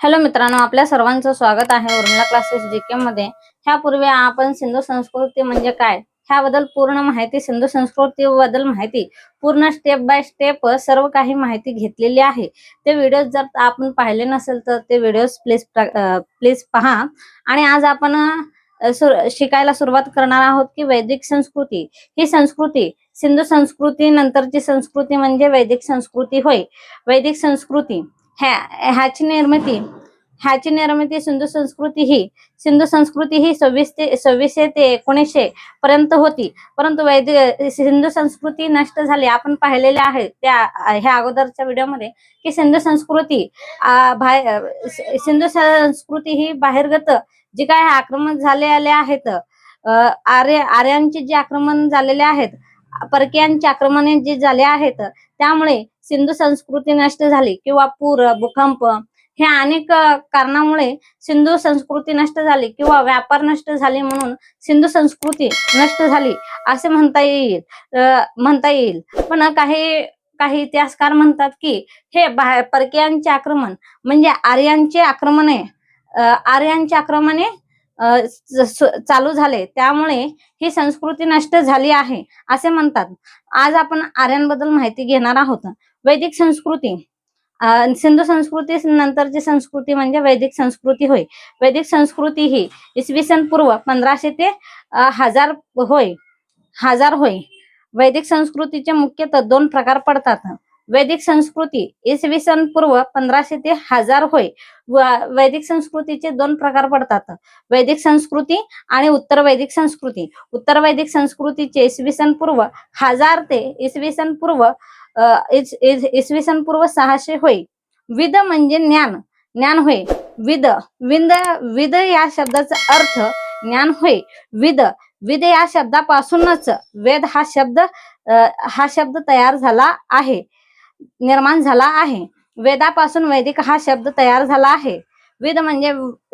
Hello मित्रांनो आपल्या सर्वांचं स्वागत आहे उर्मिला क्लासेस जीके मध्ये. ह्यापूर्वी आपण सिंधू संस्कृती म्हणजे काय? ह्याबद्दल पूर्ण माहिती सिंधू संस्कृती बद्दल माहिती पूर्ण स्टेप बाय स्टेप सर्व काही माहिती घेतलेली आहे. ते व्हिडिओ जर आपण पाहिले नसेल तर ते व्हिडिओ प्लीज प्लीज पहा. आणि आज आपण अ, शिकायला सुरुवात करणार आहोत की वैदिक संस्कृती. ही संस्कृती सिंधू संस्कृती नंतरची संस्कृती म्हणजे वैदिक संस्कृती होय. वैदिक संस्कृती ह्या ह्याची निर्मिती ह्याची निर्मिती सिंधू संस्कृती ही सिंधू संस्कृती ही सव्वीस ते सव्वीसशे ते एकोणीसशे पर्यंत होती. परंतु वैदिक सिंधू संस्कृती नष्ट झाली. आपण पाहिलेले आहे त्या ह्या अगोदरच्या व्हिडिओमध्ये की सिंधू संस्कृती सिंधू संस्कृती ही बाहेरगत जी काय आक्रमण झाले आले आहेत आर्य आर्यांचे जे आक्रमण झालेले आहेत परकीयांचे आक्रमणे जे झाले आहेत त्यामुळे सिंधू संस्कृती नष्ट झाली किंवा पूर भूकंप हे अनेक कारणामुळे सिंधू संस्कृती नष्ट झाली किंवा व्यापार नष्ट झाले म्हणून सिंधू संस्कृती नष्ट झाली असे म्हणता येईल म्हणता येईल. पण काही काही इतिहासकार म्हणतात की हे परकीयांचे आक्रमण म्हणजे आर्यांचे आक्रमणे आर्यांचे आक्रमणे चालू झाले. त्यामुळे ही संस्कृती नष्ट झाली आहे असे म्हणतात. आज आपण आर्यांबद्दल माहिती घेणार आहोत. वैदिक संस्कृती. सिंधू संस्कृती नंतरची संस्कृती म्हणजे वैदिक संस्कृती होय. वैदिक संस्कृती ही इसवी सन पूर्व पंधराशे ते हजार होय. हजार होय. वैदिक संस्कृतीचे मुख्यतः दोन प्रकार पडतात. वैदिक संस्कृती इसवी सन पूर्व पंधराशे ते हजार होय. व- वैदिक संस्कृतीचे दोन प्रकार पडतात. वैदिक संस्कृती आणि उत्तर वैदिक संस्कृती. उत्तर वैदिक संस्कृतीचे इसवी सन पूर्व हजार ते इसवी सन पूर्व इसवी सन पूर्व सहाशे होय. विद म्हणजे ज्ञान. ज्ञान होय. विद. विंद विद या शब्दाचा अर्थ ज्ञान होय. विद. विद या शब्दापासूनच वेद हा शब्द हा शब्द तयार झाला आहे. निर्माण झाला आहे. वेदापासून वैदिक हा शब्द तयार झाला आहे. विद म्हणजे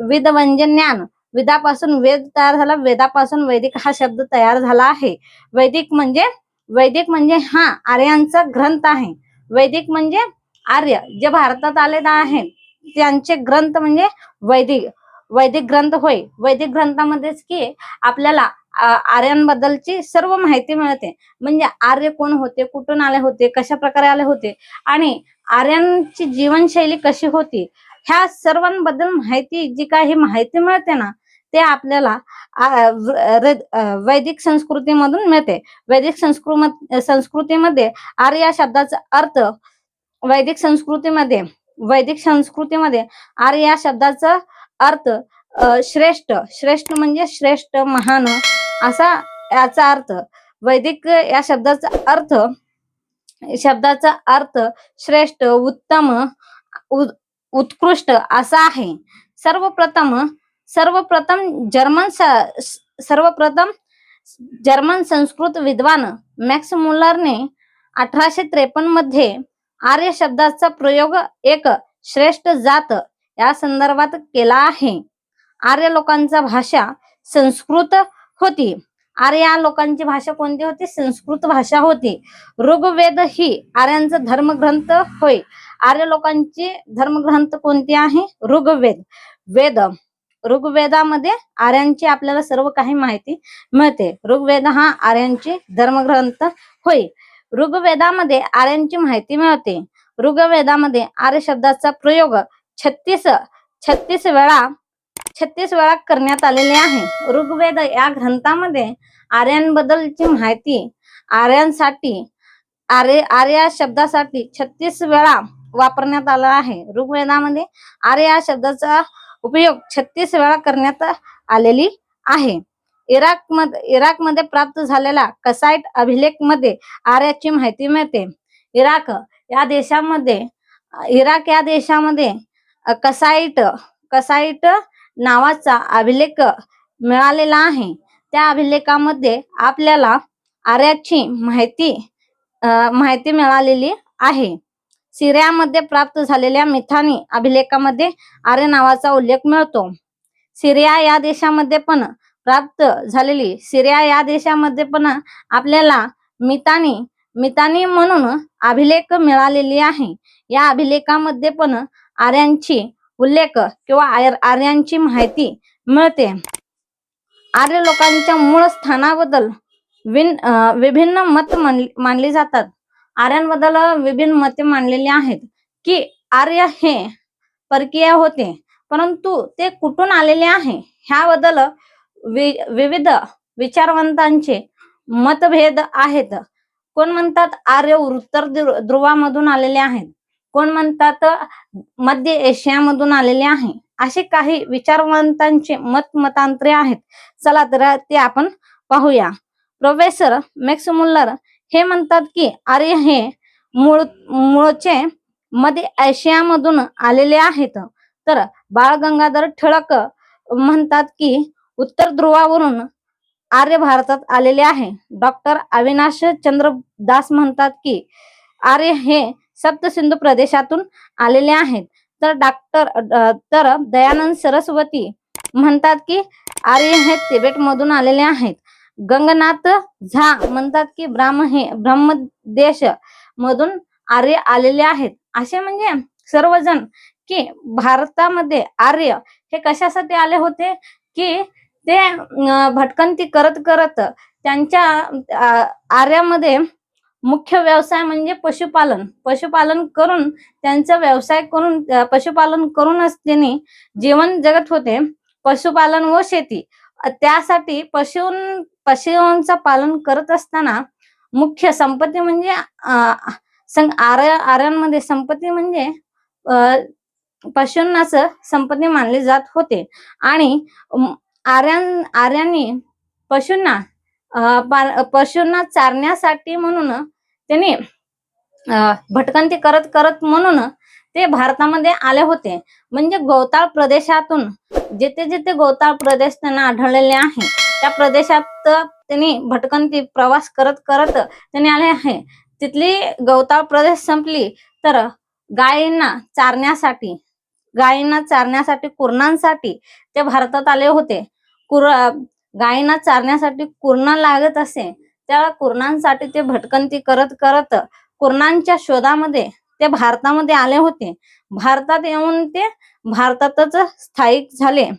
विद म्हणजे ज्ञान. विदापासून वेद तयार झाला. वेदापासून वैदिक हा शब्द तयार झाला आहे. वैदिक म्हणजे वैदिक म्हणजे हा आर्यांचा ग्रंथ आहे. वैदिक म्हणजे आर्य जे भारतात आलेला आहे त्यांचे ग्रंथ म्हणजे वैदिक वैदिक ग्रंथ होय. वैदिक ग्रंथामध्येच की आपल्याला आर्यांबद्दलची सर्व माहिती मिळते. म्हणजे आर्य कोण होते कुठून आले होते कशा प्रकारे आले होते आणि आर्यांची जीवनशैली कशी होती ह्या सर्वांबद्दल माहिती जी काही माहिती मिळते ना ते आपल्याला वैदिक संस्कृतीमधून मिळते. वैदिक संस्कृत संस्कृतीमध्ये आर्य या शब्दाचा अर्थ वैदिक संस्कृतीमध्ये वैदिक संस्कृतीमध्ये आर्य या शब्दाचा अर्थ श्रेष्ठ. श्रेष्ठ म्हणजे श्रेष्ठ महान असा याचा अर्थ. वैदिक या शब्दाचा अर्थ शब्दाचा अर्थ श्रेष्ठ उत्तम उत्कृष्ट असा आहे. सर्वप्रथम सर्वप्रथम जर्मन स- सर्वप्रथम जर्मन संस्कृत विद्वान मॅक्स मुलरने अठराशे त्रेपन्नमध्ये आर्य शब्दाचा प्रयोग एक श्रेष्ठ जात या संदर्भात केला आहे. आर्य लोकांचा भाषा संस्कृत होती. आर्य लोकांची भाषा कोणती होती? संस्कृत भाषा होती. ऋग्वेद ही आर्यांचा धर्मग्रंथ होय. आर्य लोकांची धर्मग्रंथ कोणती आहे? ऋग्वेद. वेद. ऋग्वेदामध्ये आर्यांची आपल्याला सर्व काही माहिती मिळते. ऋग्वेद हा आर्यांची धर्मग्रंथ होय. ऋग्वेदामध्ये आर्यांची माहिती मिळते. ऋग्वेदामध्ये आर्य शब्दाचा प्रयोग छत्तीस छत्तीस वेळा छत्तीस वेळा करण्यात आलेले आहे. ऋग्वेद या ग्रंथामध्ये आर्यांबद्दलची माहिती आर्यांसाठी आर्य आर्य या शब्दासाठी छत्तीस वेळा वापरण्यात आला आहे. ऋग्वेदामध्ये आर्य या शब्दाचा उपयोग छत्तीस वेळा करण्यात आलेली आहे. इराकमध्ये इराकमध्ये प्राप्त झालेला कसाईट अभिलेखमध्ये आर्याची माहिती मिळते. इराक या देशामध्ये इराक या देशामध्ये कसाईट कसाईट नावाचा अभिलेख मिळालेला आहे. त्या अभिलेखामध्ये आपल्याला आर्याची माहिती अ, माहिती मिळालेली आहे. सिरियामध्ये प्राप्त झालेल्या मिथानी अभिलेखामध्ये आर्य नावाचा उल्लेख मिळतो. सिरिया या देशामध्ये पण प्राप्त झालेली सिरिया या देशामध्ये पण आपल्याला मितानी मितानी म्हणून अभिलेख मिळालेली आहे. या अभिलेखामध्ये पण आर्यांची उल्लेख किंवा आर्यांची माहिती मिळते. आर्य लोकांच्या मूळ स्थानाबद्दल विन विभिन्न मत मानली जातात. आर्यांबद्दल विभिन्न मते मांडलेली आहेत की आर्य हे परकीय होते परंतु ते कुठून आलेले आहे? ह्याबद्दल वि- विविध विचारवंतांचे मतभेद आहेत. कोण म्हणतात आर्य उत्तर ध्रुवामधून आलेले आहेत? कोण म्हणतात मध्य एशियामधून आलेले आहे? असे काही विचारवंतांचे मत मतांतरे आहेत. चला तर ते आपण पाहूया. प्रोफेसर मॅक्स मुल्लर हे म्हणतात की आर्य हे मूळ मूळचे मध्य आशियामधून आलेले आहेत. तर बाळ गंगाधर ठळक म्हणतात की उत्तर ध्रुवावरून आर्य भारतात आलेले आहे. डॉक्टर अविनाश चंद्र दास म्हणतात की आर्य हे सप्त सिंधू प्रदेशातून आलेले आहेत. तर डॉक्टर तर दयानंद सरस्वती म्हणतात की आर्य हे तिबेट मधून आलेले आहेत. गंगनाथ झा म्हणतात की ब्राह्म हे ब्रह्मदेश मधून आर्य आलेले आहेत. असे म्हणजे सर्वजण की भारतामध्ये आर्य हे कशासाठी आले होते? की ते भटकंती करत करत त्यांच्या आर्यामध्ये मुख्य व्यवसाय म्हणजे पशुपालन. पशुपालन करून त्यांचा व्यवसाय करून पशुपालन करूनच त्यांनी जीवन जगत होते. पशुपालन व शेती. त्यासाठी पशूं पशूंचं पालन करत असताना मुख्य संपत्ती म्हणजे अं, आर्यांमध्ये संपत्ती म्हणजे पशूंनाच संपत्ती मानली जात होते. आणि आर्यां आर्यांनी पशूंना पा- पशूंना चारण्यासाठी म्हणून त्यांनी भटकंती करत करत म्हणून ते भारतामध्ये आले होते. म्हणजे गवताळ प्रदेशातून जिथे जिथे गवताळ प्रदेश त्यांना आढळलेले आहे. त्या प्रदेशात त्यांनी भटकंती प्रवास करत करत त्यांनी आले आहे. तिथली गवताळ प्रदेश संपली तर गायींना चारण्यासाठी गायींना चारण्यासाठी कुरणांसाठी ते भारतात आले होते. कुर गायींना चारण्यासाठी कुरणा लागत असे त्या कुरणांसाठी ते भटकंती करत करत कुरणांच्या शोधामध्ये ते भारतामध्ये आले होते. भारतात येऊन ते भारतातच स्थायिक झाले.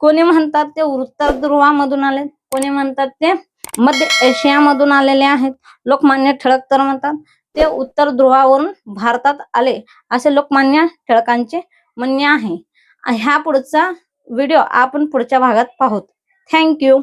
कोणी म्हणतात ते उत्तर ध्रुवामधून आले कोणी म्हणतात ते मध्य एशियामधून आलेले आहेत. लोकमान्य ठळक तर म्हणतात ते उत्तर ध्रुवावरून भारतात आले असे लोकमान्य टिळकांचे म्हणणे आहे. ह्या पुढचा व्हिडिओ आपण पुढच्या भागात पाहू. थँक्यू